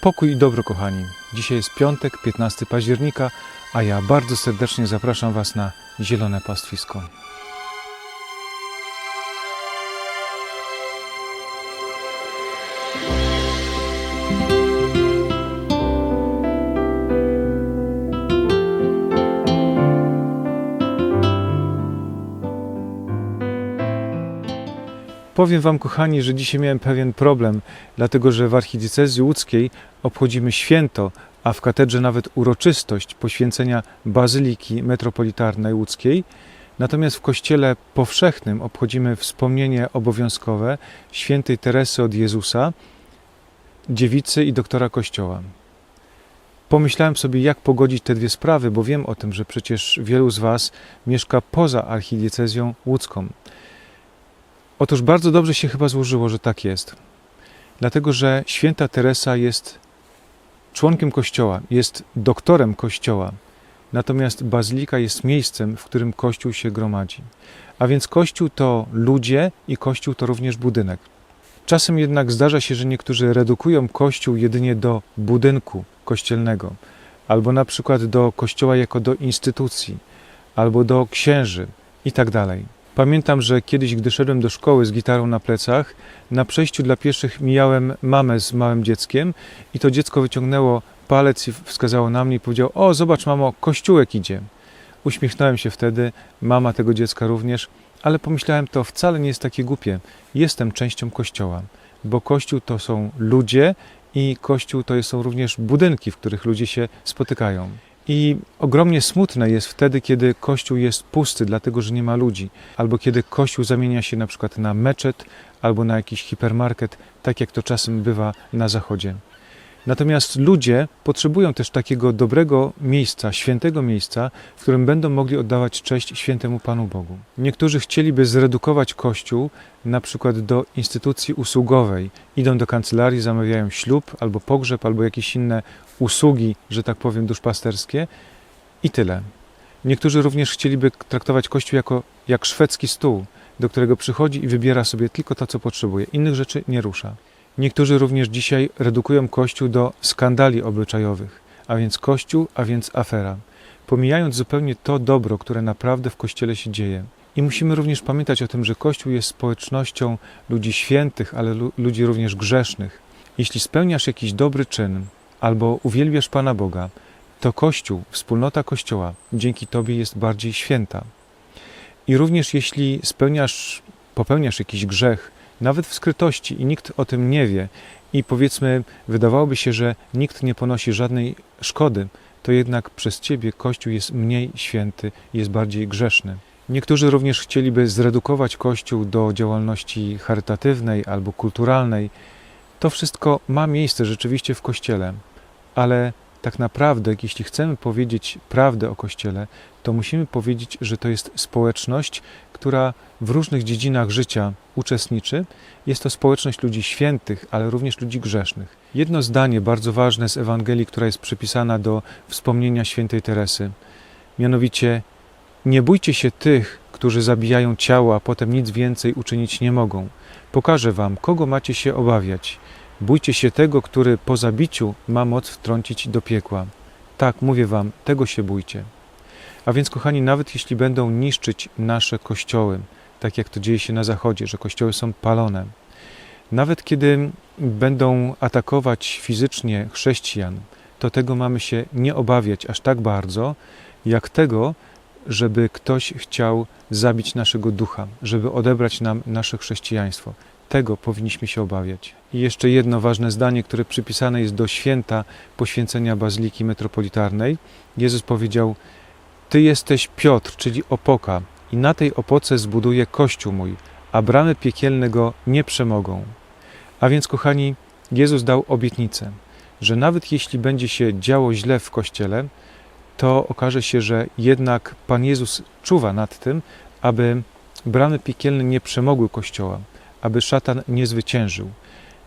Pokój i dobro, kochani. Dzisiaj jest piątek, 15 października, a ja bardzo serdecznie zapraszam Was na Zielone Pastwisko. Powiem Wam, kochani, że dzisiaj miałem pewien problem, dlatego że w archidiecezji łódzkiej obchodzimy święto, a w katedrze nawet uroczystość poświęcenia Bazyliki Metropolitarnej Łódzkiej. Natomiast w kościele powszechnym obchodzimy wspomnienie obowiązkowe świętej Teresy od Jezusa, dziewicy i doktora Kościoła. Pomyślałem sobie, jak pogodzić te dwie sprawy, bo wiem o tym, że przecież wielu z Was mieszka poza archidiecezją łódzką. Otóż bardzo dobrze się chyba złożyło, że tak jest. Dlatego, że święta Teresa jest członkiem Kościoła, jest doktorem Kościoła. Natomiast bazylika jest miejscem, w którym Kościół się gromadzi. A więc Kościół to ludzie i Kościół to również budynek. Czasem jednak zdarza się, że niektórzy redukują Kościół jedynie do budynku kościelnego, albo na przykład do Kościoła jako do instytucji, albo do księży tak dalej. Pamiętam, że kiedyś, gdy szedłem do szkoły z gitarą na plecach, na przejściu dla pieszych mijałem mamę z małym dzieckiem i to dziecko wyciągnęło palec i wskazało na mnie i powiedział: O, zobacz, mamo, kościółek idzie. Uśmiechnąłem się wtedy, mama tego dziecka również, ale pomyślałem, to wcale nie jest takie głupie. Jestem częścią kościoła, bo kościół to są ludzie i kościół to są również budynki, w których ludzie się spotykają. I ogromnie smutne jest wtedy, kiedy kościół jest pusty, dlatego że nie ma ludzi, albo kiedy kościół zamienia się na przykład na meczet albo na jakiś hipermarket, tak jak to czasem bywa na zachodzie. Natomiast ludzie potrzebują też takiego dobrego miejsca, świętego miejsca, w którym będą mogli oddawać cześć świętemu Panu Bogu. Niektórzy chcieliby zredukować Kościół na przykład do instytucji usługowej. Idą do kancelarii, zamawiają ślub albo pogrzeb, albo jakieś inne usługi, że tak powiem, duszpasterskie i tyle. Niektórzy również chcieliby traktować Kościół jako jak szwedzki stół, do którego przychodzi i wybiera sobie tylko to, co potrzebuje. Innych rzeczy nie rusza. Niektórzy również dzisiaj redukują Kościół do skandali obyczajowych, a więc Kościół, a więc afera, pomijając zupełnie to dobro, które naprawdę w Kościele się dzieje. I musimy również pamiętać o tym, że Kościół jest społecznością ludzi świętych, ale lu ludzi również grzesznych. Jeśli spełniasz jakiś dobry czyn albo uwielbiasz Pana Boga, to Kościół, wspólnota Kościoła dzięki Tobie jest bardziej święta. I również jeśli spełniasz, popełniasz jakiś grzech, nawet w skrytości i nikt o tym nie wie i powiedzmy wydawałoby się, że nikt nie ponosi żadnej szkody, to jednak przez Ciebie Kościół jest mniej święty, jest bardziej grzeszny. Niektórzy również chcieliby zredukować Kościół do działalności charytatywnej albo kulturalnej. To wszystko ma miejsce rzeczywiście w Kościele, ale tak naprawdę, jeśli chcemy powiedzieć prawdę o Kościele, to musimy powiedzieć, że to jest społeczność, która w różnych dziedzinach życia uczestniczy. Jest to społeczność ludzi świętych, ale również ludzi grzesznych. Jedno zdanie bardzo ważne z Ewangelii, która jest przypisana do wspomnienia świętej Teresy. Mianowicie, nie bójcie się tych, którzy zabijają ciało, a potem nic więcej uczynić nie mogą. Pokażę wam, kogo macie się obawiać. Bójcie się tego, który po zabiciu ma moc wtrącić do piekła. Tak, mówię wam, tego się bójcie. A więc, kochani, nawet jeśli będą niszczyć nasze kościoły, tak jak to dzieje się na Zachodzie, że kościoły są palone, nawet kiedy będą atakować fizycznie chrześcijan, to tego mamy się nie obawiać aż tak bardzo, jak tego, żeby ktoś chciał zabić naszego ducha, żeby odebrać nam nasze chrześcijaństwo. Tego powinniśmy się obawiać. I jeszcze jedno ważne zdanie, które przypisane jest do święta poświęcenia Bazyliki Metropolitarnej. Jezus powiedział: Ty jesteś Piotr, czyli opoka, i na tej opoce zbuduję kościół mój, a bramy piekielne go nie przemogą. A więc, kochani, Jezus dał obietnicę, że nawet jeśli będzie się działo źle w kościele, to okaże się, że jednak Pan Jezus czuwa nad tym, aby bramy piekielne nie przemogły kościoła, aby szatan nie zwyciężył,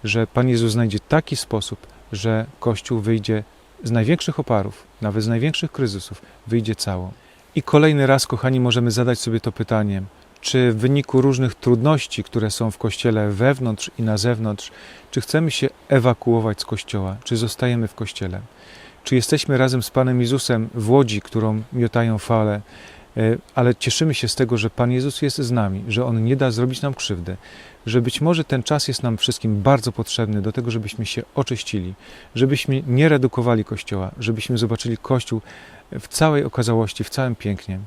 że Pan Jezus znajdzie taki sposób, że kościół wyjdzie z największych oparów, nawet z największych kryzysów, wyjdzie cało. I kolejny raz, kochani, możemy zadać sobie to pytanie: czy w wyniku różnych trudności, które są w kościele wewnątrz i na zewnątrz, czy chcemy się ewakuować z kościoła, czy zostajemy w kościele, czy jesteśmy razem z Panem Jezusem w łodzi, którą miotają fale, ale cieszymy się z tego, że Pan Jezus jest z nami, że On nie da zrobić nam krzywdy, że być może ten czas jest nam wszystkim bardzo potrzebny do tego, żebyśmy się oczyścili, żebyśmy nie redukowali Kościoła, żebyśmy zobaczyli Kościół w całej okazałości, w całym pięknie.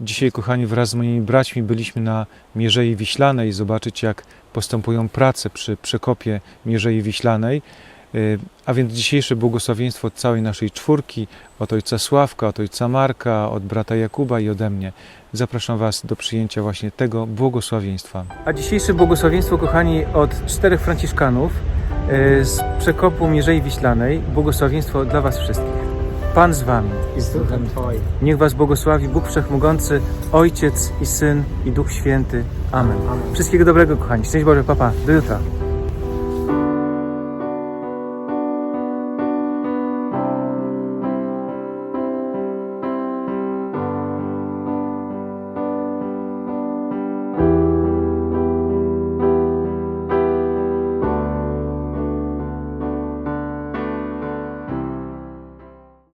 Dzisiaj, kochani, wraz z moimi braćmi byliśmy na Mierzei Wiślanej zobaczyć, jak postępują prace przy przekopie Mierzei Wiślanej. Y, A więc dzisiejsze błogosławieństwo od całej naszej czwórki, od ojca Sławka, od ojca Marka, od brata Jakuba i ode mnie. Zapraszam Was do przyjęcia właśnie tego błogosławieństwa. A dzisiejsze błogosławieństwo, kochani, od czterech Franciszkanów y, z przekopu Mierzei Wiślanej. Błogosławieństwo dla Was wszystkich. Pan z Wami. i z duchem Twoim. Niech Was błogosławi Bóg Wszechmogący, Ojciec i Syn i Duch Święty. Amen. Amen. Wszystkiego dobrego, kochani. Szczęść Boże, papa. Do jutra.